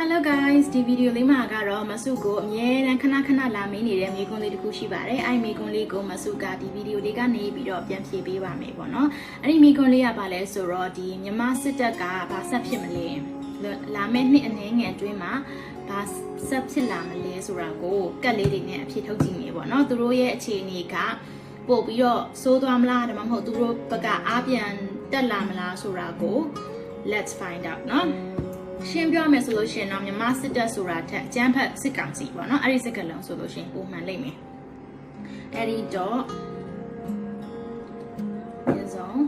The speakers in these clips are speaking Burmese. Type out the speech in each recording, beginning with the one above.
Hello guys ဒီဗီဒီယိုလေးမှာကတော့မဆုကိုအမြဲတမ်းခဏခဏလာမင်းနေတဲ့မိကွန်းလေးတစ်ခုရှိပါတယ်အဲ့ဒီမိကွန်းလေးကိုမဆုကဒီဗီဒီယိုလေးကနေပြီးတော့ပြန်ဖြေပေးပါမယ်ပေါ့နော်အဲ့ဒီမိကွန်းလေးကဘာလဲဆိုတော့ဒီမြမစစ်တပ်ကဘာဆက်ဖြစ်မလဲလာမယ့်နှစ်အနည်းငယ်အတွင်းမှာဘာဆက်ဖြစ်လာမလဲဆိုတာကိုကတ်လေးတွေနဲ့အဖြေထုတ်ကြည့်နေပေါ့နော်သူတို့ရဲ့အခြေအနေကပို့ပြီးတော့စိုးသွားမလားဒါမှမဟုတ်သူတို့ဘက်ကအားပြန်တက်လာမလားဆိုတာကို let's find out เนาะ ရှင်းပြောမယ်ဆိုလို့ရှိရင်တော့မြန်မာစစ်တပ်ဆိုတာထက်အကျန်းဖက်စစ်ကောင်စီပေါ့နော်အဲ့ဒီစကားလုံးဆိုလို့ရှိရင်ပုံမှန်လိမ့်မယ်အဲ့ဒီတော့ဒီဆုံး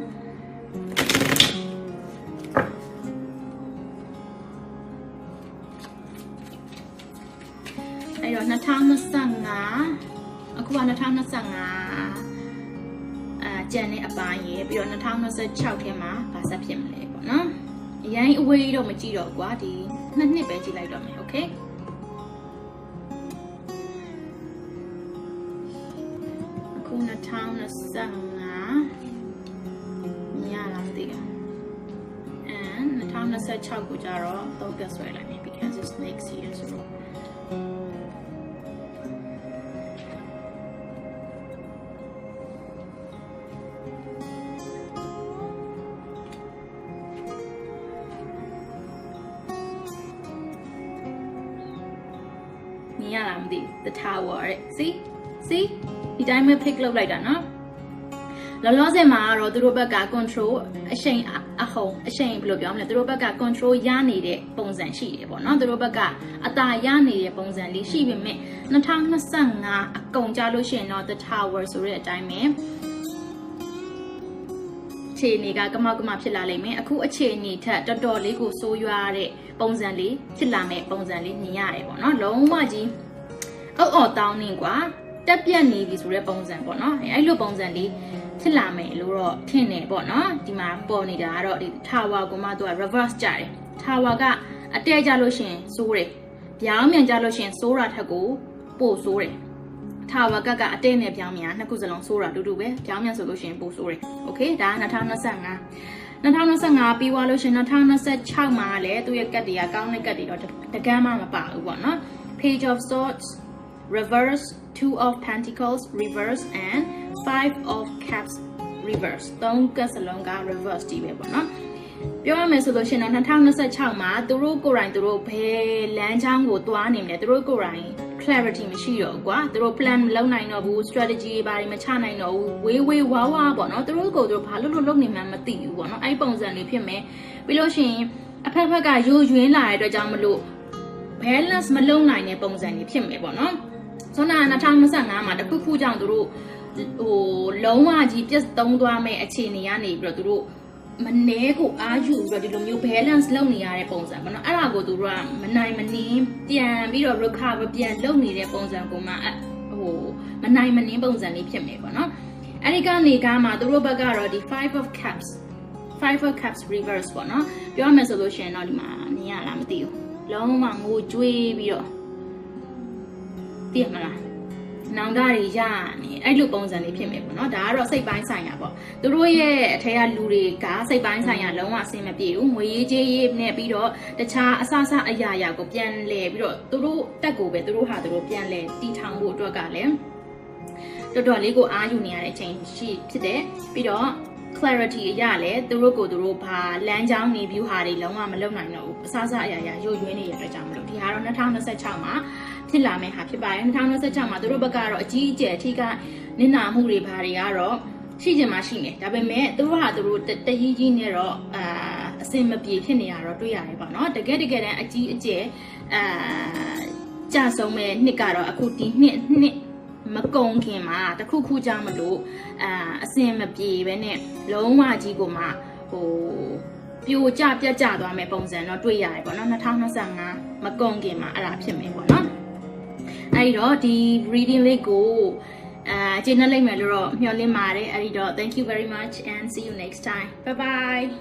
အဲ့တော့2025အခုက2025အာကျန်တဲ့အပိုင်းရေပြီးတော့2026ထဲမှာဗာဆက်ဖြစ်မလဲပေါ့နော် အရင်အဝေးတော့မကြည့်တော့ကွာဒီနှစ်နှစ်ပဲကြည့်လိုက်တော့မယ်โอเคအခု2025ညလာမသိဘူး and 2026ကိုကြတော့ focus ဆွဲလိုက်မယ် because it's next year ဆို မြင်ရလားမသိဘူး the tower တဲ့ see see ဒီတိုင်းပဲ pick လုပ်လိုက်တာနော်လောလောဆယ်မှာကတော့သူတို့ဘက်က control အရှိန်အဟုန်အရှိန်ဘယ်လိုပြောမလဲသူတို့ဘက်က control ရနေတဲ့ပုံစံရှိတယ်ပေါ့နော်သူတို့ဘက်ကအသာရနေတဲ့ပုံစံလေးရှိပေမဲ့2025အကုန်ကြလို့ရှိရင်တော့ the tower ဆိုတဲ့အတိုင်းပဲအ ခြေအနေကကမောက်ကမဖြစ်လာလိမ့်မယ်အခုအခြေအနေထက်တော်တော်လေးကိုစိုးရွားတဲ့ပုံစံလေးဖြစ်လာမဲ့ပုံစံလေးမြင်ရတယ်ပေါ့နော်လုံးဝကြီးအောက်အော်တောင်းနေกว่าတက်ပြက်နေပြီဆိုတဲ့ပုံစံပေါ့နော်အဲ့လိုပုံစံလေးဖြစ်လာမယ်လို့တော့ထင်တယ်ပေါ့နော်ဒီမှာပေါ်နေတာကတော့ဒီ tower ကိုမှသူက reverse ကြတယ် tower ကအတဲကြလို့ရှရင်စိုးတယ်ပြောင်းမြန်ကြလို့ရှရင်စိုးတာထက်ကိုပို့စိုးတယ် tower ကကအတဲနဲ့ပြောင်းမြန်နှစ်ခုစလုံးစိုးတာတူတူပဲပြောင်းမြန်ဆိုလို့ရှရင်ပို့စိုးတယ်โอเคဒါက2025 2025ပြီးသွားလို့ရှင်2026မှာလည်းသူ့ရဲ့ကတ်တွေကကောင်းတဲ့ကတ်တွေတော့တကမ်းမှမပါဘူးပေါ့နော် page of swords reverse two of pentacles reverse and five of cups reverse သုံးကတ်စလုံးက reverse တီးပဲပေါ့နော် ပြောရမယ်ဆိုလို့ရှိရင်တော့2026မှာသူတို့ကိုယ်တိုင်သူတို့ဘယ်လမ်းကြောင်းကိုသွားနေမလဲသူတို့ကိုယ်တိုင် clarity မရှိတော့ဘူးကွာသူတို့ plan မလုပ်နိုင်တော့ဘူး strategy ဘာတွေမချနိုင်တော့ဘူးဝေးဝေးဝါးဝါပေါ့နော်သူတို့ကိုယ်သူတို့ဘာလို့လို့လုပ်နေမှန်းမသိဘူးပေါ့နော်အဲ့ဒီပုံစံလေးဖြစ်မယ်ပြီးလို့ရှိရင်အဖက်ဖက်ကယိုယွင်းလာတဲ့အတွက်ကြောင့်မလို့ balance မလုပ်နိုင်တဲ့ပုံစံကြီးဖြစ်မယ်ပေါ့နော်ဆိုတော့2025မှာတခုခုကြောင့်သူတို့ဟိုလုံးဝကြီးပြတ်သုံးသွားမဲ့အခြေအနေကနေပြီးတော့သူတို့ မနှဲကိုအားယူပြီးတော့ဒီလိုမျိုး balance လုပ်နေရတဲ့ပုံစံပေါ့နော်အဲ့ဒါကိုသူတို့ကမနိုင်မနှင်းပြန်ပြီးတော့ recover ပြန်လုပ်နေတဲ့ပုံစံကိုမှဟိုမနိုင်မနှင်းပုံစံလေးဖြစ်မယ်ပေါ့နော်အဲ့ဒီကနေကမှသူတို့ဘက်ကတော့ဒီ5 of cups 5 of cups reverse ပေါ့နော်ပြောရမယ်ဆိုလို့ရှိရင်တော့ဒီမှာမြင်ရလားမသိဘူးလုံးဝငိုကြွေးပြီးတော့သိရမလား နောင်တတွေရနေအဲ့လိုပုံစံလေးဖြစ်မယ်ပေါ့နော်ဒါကတော့စိတ်ပိုင်းဆိုင်ရာပေါ့သူတို့ရဲ့အထက်ကလူတွေကစိတ်ပိုင်းဆိုင်ရာလုံးဝအဆင်မပြေဘူးငွေရေးကြေးရေးနဲ့ပြီးတော့တခြားအဆအဆအရာရာကိုပြန်လဲပြီးတော့သူတို့တက်ကိုပဲသူတို့ဟာသူတို့ပြန်လဲတီထောင်ဖို့အတွက်ကလည်းတော်တော်လေးကိုအားယူနေရတဲ့အချိန်ရှိဖြစ်တယ်ပြီးတော့ clarity အရလဲသူတို့ကိုသူတို့ဘာလမ်းကြောင်းနေ view ဟာတွေလုံးဝမလုံနိုင်တော့ဘူးအဆအဆအရာရာရုပ်ရွေးနေတဲ့အတွက်ကြောင့်မလို့ဒီဟာတော့2026မှာဖြစ်လာမယ့်ဟာဖြစ်ပါတယ်2026မှာသူတို့ဘက်ကတော့အကြီးအကျယ်အထိကနစ်နာမှုတွေဘာတွေကတော့ရှိချင်မှရှိနေဒါပေမဲ့သူတို့ဟာသူတို့တကြီးကြီးနဲ့တော့အာအစင်မပြေဖြစ်နေရတော့တွေ့ရတယ်ပေါ့နော်တကယ်တကယ်တမ်းအကြီးအကျယ်အာကြဆုံးမဲ့နှစ်ကတော့အခုဒီနှစ်နှစ် မကုံခင်မှာတခုခုကြောင့်မလို့အာအစင်မပြေပဲနဲ့လုံးဝကြီးကိုမှဟိုပြိုကျပြတ်ကျသွားမယ်ပုံစံတော့တွေ့ရတယ်ပေါ့နော်2025မကုံခင်မှာအဲ့ဒါဖြစ်မယ်ပေါ့နော်အဲ့ဒီတော့ဒီ reading လေးကိုအာကျင်းနေလိမ့်မယ်လို့တော့မျှော်လင့်ပါတယ်အဲ့ဒီတော့ thank you very much and see you next time bye bye